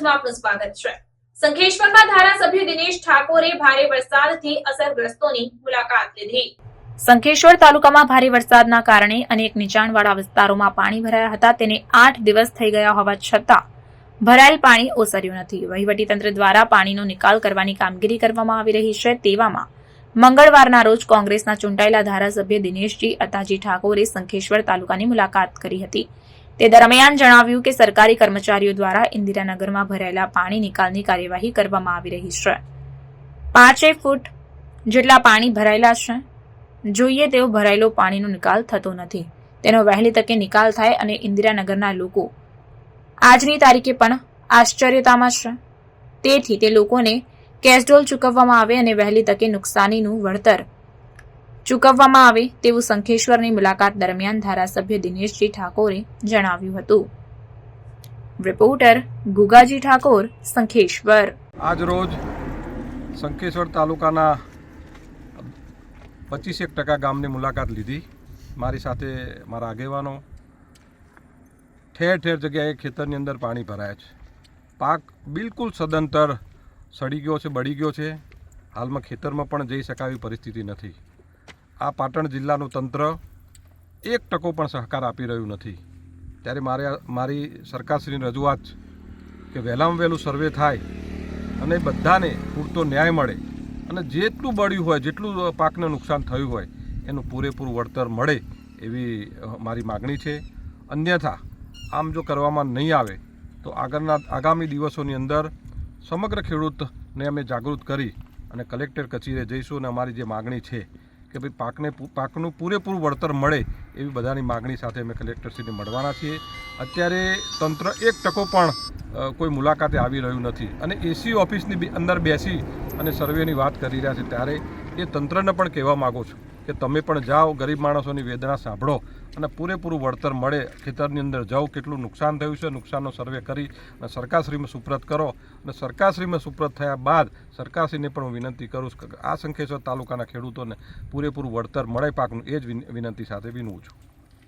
ન્યૂઝમાં આપનું સ્વાગત છે. સંખેશ્વરના ધારાસભ્ય દિનેશ ઠાકોરે ભારે વરસાદથી અસરગ્રસ્તોની મુલાકાત લીધી. સંખેશ્વર તાલુકામાં ભારે વરસાદના કારણે અનેક નીચાણવાળા વિસ્તારોમાં પાણી ભરાયા હતા. તેને આઠ દિવસ થઈ ગયા હોવા છતાં ભરાયેલ પાણી ઓસર્યું નથી. વહીવટીતંત્ર દ્વારા પાણીનો નિકાલ કરવાની કામગીરી કરવામાં આવી રહી છે. તેવામાં મંગળવારના રોજ કોંગ્રેસના ચૂંટાયેલા ધારાસભ્ય દિનેશજી અતાજી ઠાકોરે સંખેશ્વર તાલુકાની મુલાકાત કરી હતી. તે દરમિયાન જણાવ્યું કે સરકારી કર્મચારીઓ દ્વારા ઇન્દિરાનગરમાં ભરાયેલા પાણી નિકાલની કાર્યવાહી કરવામાં આવી રહી છે. પાંચેય ફૂટ જેટલા પાણી ભરાયેલા છે. જોઈએ તેવો ભરાયેલો પાણીનો નિકાલ થતો નથી. તેનો વહેલી તકે નિકાલ થાય અને ઇન્દિરાનગરના લોકો આજની તારીખે પણ આશ્ચર્યતામાં છે. તેથી તે લોકોને કેશડોલ ચૂકવવામાં આવે અને વહેલી તકે નુકસાનીનું વળતર ચૂકવવામાં આવે તેવું સંખેશ્વરની મુલાકાત દરમિયાન ધારાસભ્ય દિનેશજી ઠાકોરે જણાવ્યું હતું. રિપોર્ટર ગુગાજી ઠાકોર સંખેશ્વર આજ રોજ શંખેશ્વર તાલુકાના પચીસેક ટકા ગામની મુલાકાત લીધી. મારી સાથે મારા આગેવાનો. ઠેર ઠેર જગ્યાએ ખેતરની અંદર પાણી ભરાય છે. પાક બિલકુલ સદંતર સડી ગયો છે, બળી ગયો છે. હાલમાં ખેતરમાં પણ જઈ શકાય એવી પરિસ્થિતિ નથી. આ પાટણ જિલ્લાનું તંત્ર એક ટકો પણ સહકાર આપી રહ્યું નથી. ત્યારે મારે મારી સરકારશ્રીની રજૂઆત કે વહેલામાં વહેલું સર્વે થાય અને બધાને પૂરતો ન્યાય મળે અને જેટલું બળ્યું હોય, જેટલું પાકને નુકસાન થયું હોય, એનું પૂરેપૂરું વળતર મળે એવી મારી માગણી છે. અન્યથા, આમ જો કરવામાં નહીં આવે, તો આગળના, આગામી દિવસોની અંદર સમગ્ર ખેડૂતને અમે જાગૃત કરી અને કલેક્ટર કચેરીએ જઈશું અને અમારી જે માગણી છે કે ભાઈ પાકને પાકનું પૂરેપૂરું વળતર મળે એવી બધાની માગણી સાથે અમે કલેક્ટરશ્રીને મળવાના છીએ. અત્યારે તંત્ર એક ટકો પણ કોઈ મુલાકાતે આવી રહ્યું નથી. અને એસી ઓફિસની અંદર બેસી અને સર્વેની વાત કરી રહ્યા છે ત્યારે એ તંત્રને પણ કહેવા માગું છું કે તમે પણ જાઓ, ગરીબ માણસોની વેદના સાંભળો અને પૂરેપૂરું વળતર મળે, ખેતરની અંદર જાઓ, કેટલું નુકસાન થયું છે, નુકસાનનો સર્વે કરી અને સરકારશ્રીમાં સુપ્રત કરો અને સરકારશ્રીમાં સુપ્રત થયા બાદ સરકારશ્રીને પણ હું વિનંતી કરું છું કે આ સંખેશ્વર તાલુકાના ખેડૂતોને પૂરેપૂરું વળતર મળે, પાકનું એ જ વિન- વિનંતી સાથે વિનવું છું.